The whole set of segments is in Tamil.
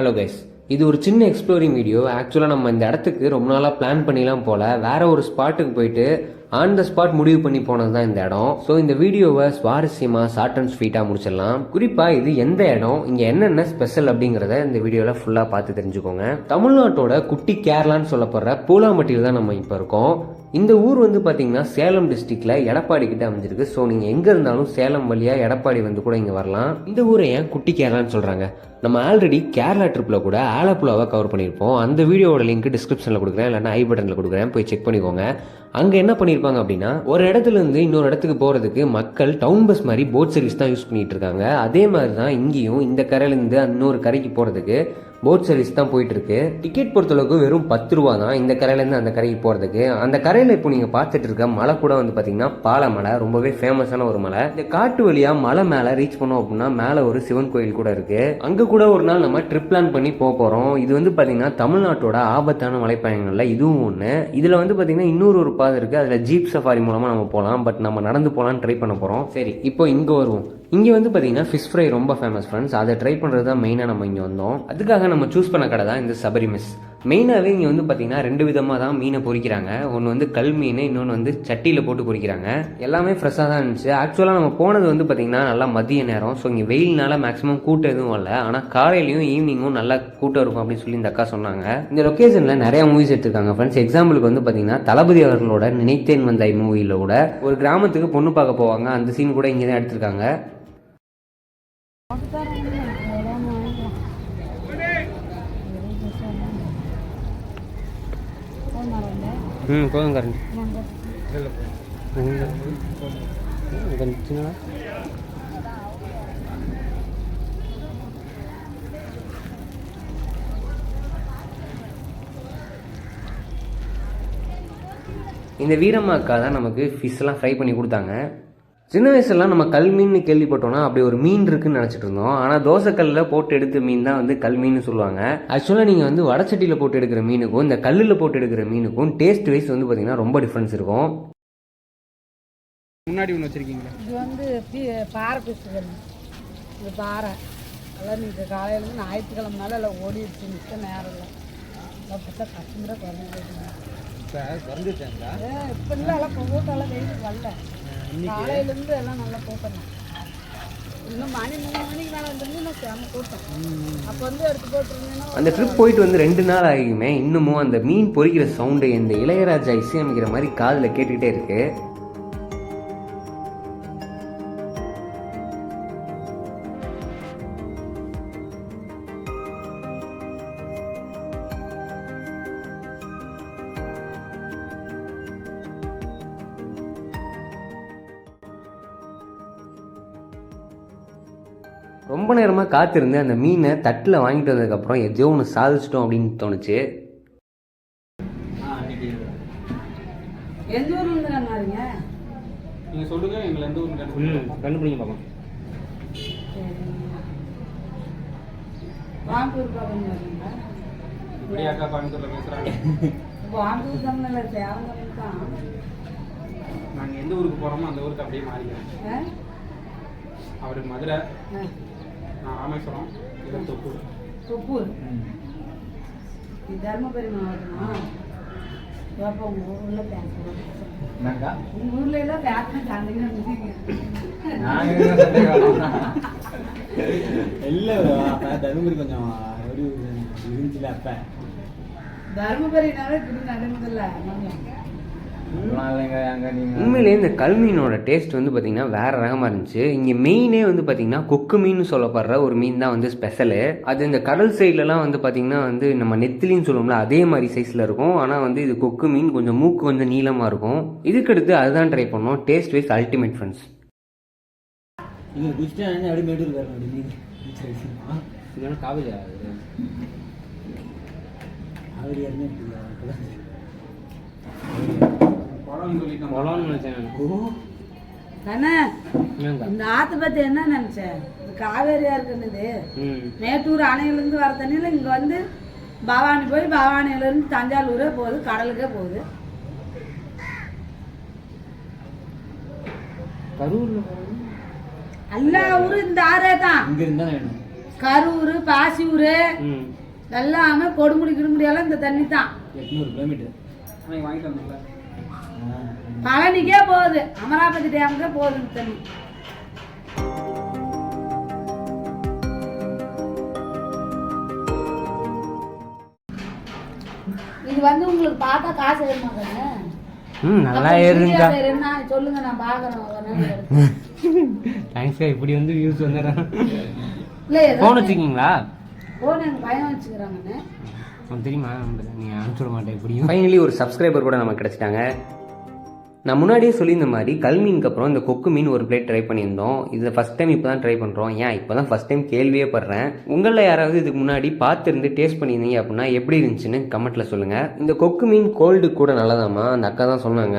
ஹலோ கைஸ் இது ஒரு சின்ன எக்ஸ்ப்ளோரிங் வீடியோ ஆக்சுவலாக நம்ம இந்த இடத்துக்கு ரொம்ப நாளாக பிளான் பண்ணிலாம் போல. வேறு ஒரு ஸ்பாட்டுக்கு போயிட்டு ஆன் த ஸ்பாட் முடிவு பண்ணி போனது தான் இந்த இடம். ஸோ இந்த வீடியோவை சுவாரஸ்யமாக ஷார்ட் அண்ட் ஸ்வீட்டாக முடிச்சிடலாம். குறிப்பாக இது எந்த இடம் இங்கே என்னென்ன ஸ்பெஷல் அப்படிங்கிறத இந்த வீடியோவில் ஃபுல்லாக பார்த்து தெரிஞ்சுக்கோங்க. தமிழ்நாட்டோட குட்டி கேரளான்னு சொல்லப்படுற பூலாம்பட்டியில் தான் நம்ம இப்போ இருக்கோம். இந்த ஊர் வந்து பார்த்தீங்கன்னா சேலம் டிஸ்ட்ரிக்ட்ல எடப்பாடி கிட்ட அமைஞ்சிருக்கு. ஸோ நீங்கள் எங்கே இருந்தாலும் சேலம் வழியாக எடப்பாடி வந்து கூட இங்கே வரலாம். இந்த ஊரை ஏன் குட்டி கேரளான்னு சொல்கிறாங்க நம்ம ஆல்ரெடி கேரளா ட்ரிப்பில் கூட ஆலப்புழாவை கவர் பண்ணியிருப்போம். அந்த வீடியோவோட லிங்க் டிஸ்கிரிப்ஷனில் கொடுக்குறேன் இல்லைன்னா ஐ பட்டனில் கொடுக்குறேன். போய் செக் பண்ணிக்கோங்க. அங்கே என்ன பண்ணியிருப்பாங்க அப்படின்னா ஒரு இடத்துல இருந்து இன்னொரு இடத்துக்கு போகிறதுக்கு மக்கள் டவுன் பஸ் மாதிரி போட் சர்வீஸ் தான் யூஸ் பண்ணிகிட்டு இருக்காங்க. அதே மாதிரி தான் இங்கேயும் இந்த கரையிலேருந்து இன்னொரு கரைக்கு போகிறதுக்கு போட் சர்வீஸ் தான் போயிட்டுருக்கு. டிக்கெட் பொறுத்தளவுக்கு வெறும் பத்து ரூபா தான். இந்த கரையிலேருந்து அந்த கரைக்கு போகிறதுக்கு அந்த கரையில் இப்போ நீங்கள் பார்த்துட்டு இருக்க மலை கூட வந்து பார்த்தீங்கன்னா பாலை மலை ரொம்பவே ஃபேமஸான ஒரு மலை. இந்த காட்டு வழியாக மலை மேலே ரீச் பண்ணோம் அப்படின்னா மேலே ஒரு சிவன் கோயில் கூட இருக்குது அங்கே கூட ஒரு நாள் நம்ம ட்ரிப் பிளான் பண்ணி போக போகிறோம் இது வந்து பார்த்தீங்கன்னா தமிழ்நாட்டோட ஆபத்தான மலைப்பயணங்களில் இதுவும் ஒன்று இதில் வந்து பார்த்தீங்கன்னா இன்னொரு ஒரு பாதை இருக்குது அதில் ஜீப் சஃபாரி மூலமாக நம்ம போகலாம் பட் நம்ம நடந்து போகலான்னு ட்ரை பண்ண போகிறோம் சரி இப்போ இங்கே வருவோம். இங்கே வந்து பார்த்தீங்கன்னா ஃபிஷ் ஃப்ரை ரொம்ப ஃபேமஸ் ஃப்ரெண்ட்ஸ் அதை ட்ரை பண்ணுறது தான் மெயினாக நம்ம இங்கே வந்தோம். அதுக்காக நம்ம சூஸ் பண்ண கடை தான் இந்த சபரி மிஸ் மெயினாகவே இங்கே வந்து பார்த்தீங்கன்னா ரெண்டு விதமாக தான் மீனை பொறிக்கிறாங்க. ஒன்று வந்து கல் மீன் இன்னொன்று வந்து சட்டியில் போட்டு பொறிக்கிறாங்க. எல்லாமே ஃப்ரெஷ்ஷாக தான் இருந்துச்சு. ஆக்சுவலாக நம்ம போனது வந்து பார்த்தீங்கன்னா நல்லா மதிய நேரம். ஸோ இங்கே வெயில்னால மேக்ஸிமம் கூட்டம் எதுவும் இல்லை ஆனால் காலையிலையும் ஈவினிங்கும் நல்லா கூட்டம் இருக்கும் அப்படின்னு சொல்லி இந்த அக்கா சொன்னாங்க. இந்த லொக்கேஷனில் நிறையா மூவிஸ் எடுத்திருக்காங்க ஃப்ரெண்ட்ஸ் எக்ஸாம்பிளுக்கு வந்து பார்த்திங்கன்னா தளபதி அவர்களோட நினைத்தேன் வந்தாய் மூவியில் கூட ஒரு கிராமத்துக்கு பொண்ணு பார்க்க போவாங்க. அந்த சீன் கூட இங்கே தான் எடுத்திருக்காங்க. ம் போதும் கரண்ட் இந்த வீரம்மா அக்கா தான் நமக்கு ஃபிஷ்லாம் ஃப்ரை பண்ணி கொடுத்தாங்க. சின்ன வயசுலலாம் நம்ம கல் மீன் கேள்விப்பட்டோம்னா அப்படி ஒரு மீன் இருக்குன்னு நினச்சிட்டு இருந்தோம். ஆனால் தோசைக்கல்லில் போட்டு எடுத்த மீன் தான் வந்து கல் மீன் சொல்லுவாங்க. ஆக்சுவலாக நீங்கள் வந்து வடச்சட்டியில் போட்டு எடுக்கிற மீனுக்கும் இந்த கல்லில் போட்டு எடுக்கிற மீனுக்கும் டேஸ்ட் வைஸ் வந்து பார்த்தீங்கன்னா ரொம்ப டிஃப்ரென்ஸ் இருக்கும். முன்னாடி ஒன்று வச்சிருக்கீங்களா? இது வந்து பாறை பிசுகள் இது. பாறை. எல்லாம் நீங்கள் காலையிலேருந்து ஞாயிற்றுக்கிழமைனால எல்லாம் ஓடிடுச்சு. நிற்க நேரம் இல்லை. எல்லாம் பார்த்தா கஸ்டமராக குறைஞ்சிருக்குங்க சார் குறைஞ்சிருச்சாங்களா இப்போ இல்லை எல்லாம் கூட்டம்லாம் வெயிலுக்கு வரல. காலையிலேருந்து எல்லாம் நல்லா கூட்டம் தான் இன்னும் மணி மூணு மணிக்கு மேலே வந்துருந்து இன்னும் செம கூட்டம் அப்போ வந்து எடுத்து போட்டுருந்தீங்கன்னா அந்த ட்ரிப் போயிட்டு வந்து ரெண்டு நாள் ஆகியுமே இன்னமும் அந்த மீன் பொரிக்கிற சவுண்டு இந்த இளையராஜா இசையமைக்கிற மாதிரி காதில் கேட்டுக்கிட்டே இருக்கு. ரொம்ப நேரமாக காத்திருந்து அந்த மீனை தட்டில் வாங்கிட்டு வந்ததுக்கப்புறம் எதையோ ஒன்று சாதிச்சிட்டோம் அப்படின்னு தோணுச்சு. எந்த நீங்கள் சொல்லுங்க எங்களை எந்த ஊர் கண்டுபிடிங்க பார்ப்போம் இப்படி அக்கா கோயம்புத்தூரில் தான் நாங்கள் எந்த ஊருக்கு போகிறோமோ அந்த ஊருக்கு அப்படியே மாறிக்கிறோம். ஆ? அவருக்கு மதுரை. ராமேஸ்வரம் இது தொப்பூர் தொப்பூர் இது தருமபுரி மாவட்டமா அப்போ உங்கள் ஊரில் பேசணும் உங்கள் ஊரில் எல்லாம் பேசணும் கண்டிப்பாக இல்லை தருமபுரி கொஞ்சம் எப்படி இருந்துச்சுல அப்போ தருமபுரினாவே இப்படி நடந்ததில்ல உண்மையிலேயே இந்த கல்மீனோட டேஸ்ட் வந்து பார்த்தீங்கன்னா வேற ரகமாக இருந்துச்சு. இங்கே மெயினே வந்து பார்த்தீங்கன்னா கொக்கு மீன் சொல்லப்படுற ஒரு மீன் தான் வந்து ஸ்பெஷலு அது இந்த கடல் சைட்லலாம் வந்து பார்த்தீங்கன்னா வந்து நம்ம நெத்திலின்னு சொல்லுவோம்ல அதே மாதிரி சைஸில் இருக்கும். ஆனால் வந்து இது கொக்கு மீன் கொஞ்சம் மூக்கு கொஞ்சம் நீளமாக இருக்கும். இதுக்கடுத்து அதுதான் ட்ரை பண்ணோம். டேஸ்ட் வைஸ் அல்டிமேட் ஃப்ரெண்ட்ஸ் இதெல்லாம் காவேரி அண்ணா இந்த ஆற்று பற்றி என்ன நினச்சேன்? இது காவேரியா இருக்குன்னு மேட்டூர் அணையிலேருந்து வர தண்ணியில் இங்கே வந்து பவானி போய் பவானியிலேருந்து தஞ்சாவூரே போகுது கடலுக்கே போகுது. கரூரில் எல்லா ஊரும் இந்த ஆறே தான். கரூர் பாசியூர் எல்லாமே கொடுமுடி கிடுமுடியெல்லாம் இந்த தண்ணி தான். எட்நூறு கிலோமீட்டர் வாங்கிட்டு வந்தோம்ல பழனிக்கே போகுது. அமராவதி டேமுக்கே போகுது இந்த தண்ணி இது வந்து உங்களுக்கு பார்த்தா காசு கண்ணு ம் பேர் என்ன? சொல்லுங்க நான் எடுத்து. தேங்க்ஸ் இப்படி வந்து வியூஸ் வந்துடுறேன். இல்ல ஃபோன் வச்சுக்கிங்களா? போன் எங்க பையன் வச்சுக்கிறாங்கன்னு உனக்கு தெரியுமா? நீங்கள் அனுப்பிச்சுட மாட்டேன் எப்படியும் ஃபைனலி ஒரு சப்ஸ்கிரைபர் கூட நமக்கு கிடச்சிட்டாங்க. நான் முன்னாடியே சொல்லியிருந்த மாதிரி கல் மீனுக்கு அப்புறம் இந்த கொக்கு மீன் ஒரு பிளேட் ட்ரை பண்ணியிருந்தோம். இதை ஃபஸ்ட் டைம் இப்போ தான் ட்ரை பண்ணுறோம் ஏன்? இப்போ தான் ஃபஸ்ட் டைம் கேள்வியே படுறேன். உங்களில் யாராவது இதுக்கு முன்னாடி பார்த்துருந்து டேஸ்ட் பண்ணியிருந்தீங்க அப்படின்னா எப்படி இருந்துச்சுன்னு கமெண்ட்டில் சொல்லுங்கள் இந்த கொக்கு மீன் கோல்டு கூட நல்லதாம்மா? அந்த அக்கா தான் சொன்னாங்க.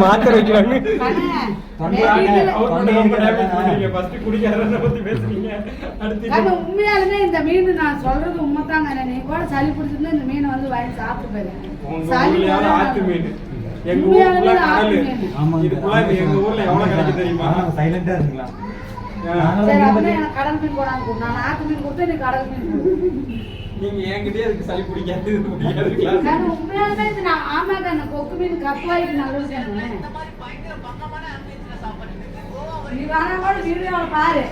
மாத்திரை வைக்கிறாங்க உண்மையாலுமே இந்த மீன் நான் சொல்றது உண்மைதாங்க. நீ கூட சளி பிடிச்சிருந்தா இந்த மீனை வந்து வாங்கி சாப்பிட்டு போயிரு உங்க சளி ஊர்லயாவது போனா- ஆத்து மீன்? எங்க ஊர்ல கடல் எங்க ஊர்ல எவ்வளவு கிடைக்கும் தெரியுமா? சைலண்டா இருக்கலாம் கடல் மீன் கொடு. நான் ஆத்து மீன் கொடுத்து நீ கடல் மீன் நீங்க என்கிட்டயே அதுக்கு சளி பிடிக்காது. இது நான் ஆமா கண்ணு கொக்கு மீன் கப்பாய்க்கு நல்லது கண்ணு நீ வேணா கூட வீடியோவில் பாரு.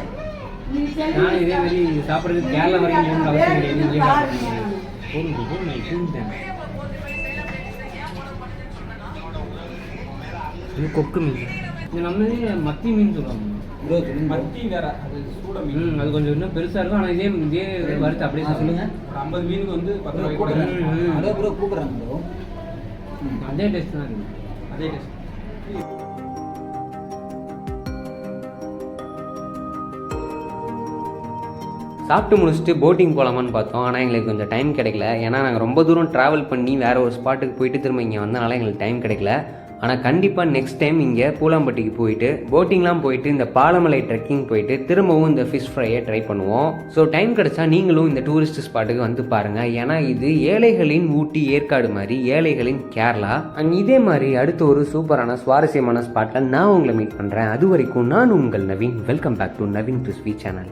நீ சரி நான் இதே மாதிரி சாப்பிட்றதுக்கு கேரளா வரைக்கும் அவசியம் கிடையாது. நான் தூங்கிட்டேன் இது கொக்கு மீன். இது நம்ம இது மத்தி மீன் சொல்லுவாங்க. ப்ரோ சொல்லுங்க. மத்தி வேற அது சூட மீன். ம் அது கொஞ்சம் இன்னும் பெருசா இருக்கும் ஆனா இதே இதே வறுத்து அப்படியே சொல்லுங்க. ஒரு ஐம்பது மீனுக்கு வந்து பத்து கூட. அதோ ப்ரோ கூப்பிடுறாங்க ப்ரோ. அதே டேஸ்ட் தான் அதே டேஸ்ட். சாப்பிட்டு முடிச்சுட்டு போட்டிங் போகலாமான்னு பார்த்தோம் ஆனால் எங்களுக்கு கொஞ்சம் டைம் கிடைக்கல. ஏன்னா நாங்கள் ரொம்ப தூரம் ட்ராவல் பண்ணி வேற ஒரு ஸ்பாட்டுக்கு போயிட்டு திரும்ப இங்கே வந்தனால எங்களுக்கு டைம் கிடைக்கல. ஆனால் கண்டிப்பாக நெக்ஸ்ட் டைம் இங்கே பூலாம்பட்டிக்கு போயிட்டு போட்டிங்லாம் போயிட்டு இந்த பாலமலை ட்ரெக்கிங் போயிட்டு திரும்பவும் இந்த ஃபிஷ் ஃப்ரையை ட்ரை பண்ணுவோம். ஸோ டைம் கிடைச்சா நீங்களும் இந்த டூரிஸ்ட் ஸ்பாட்டுக்கு வந்து பாருங்கள் ஏன்னா இது ஏழைகளின் ஊட்டி ஏற்காடு மாதிரி ஏழைகளின் கேரளா. அண்ட் இதே மாதிரி அடுத்த ஒரு சூப்பரான சுவாரஸ்யமான ஸ்பாட்டில் நான் உங்களை மீட் பண்ணுறேன் அது வரைக்கும் நான் உங்கள் Naveen. Welcome back to Naveen crispy channel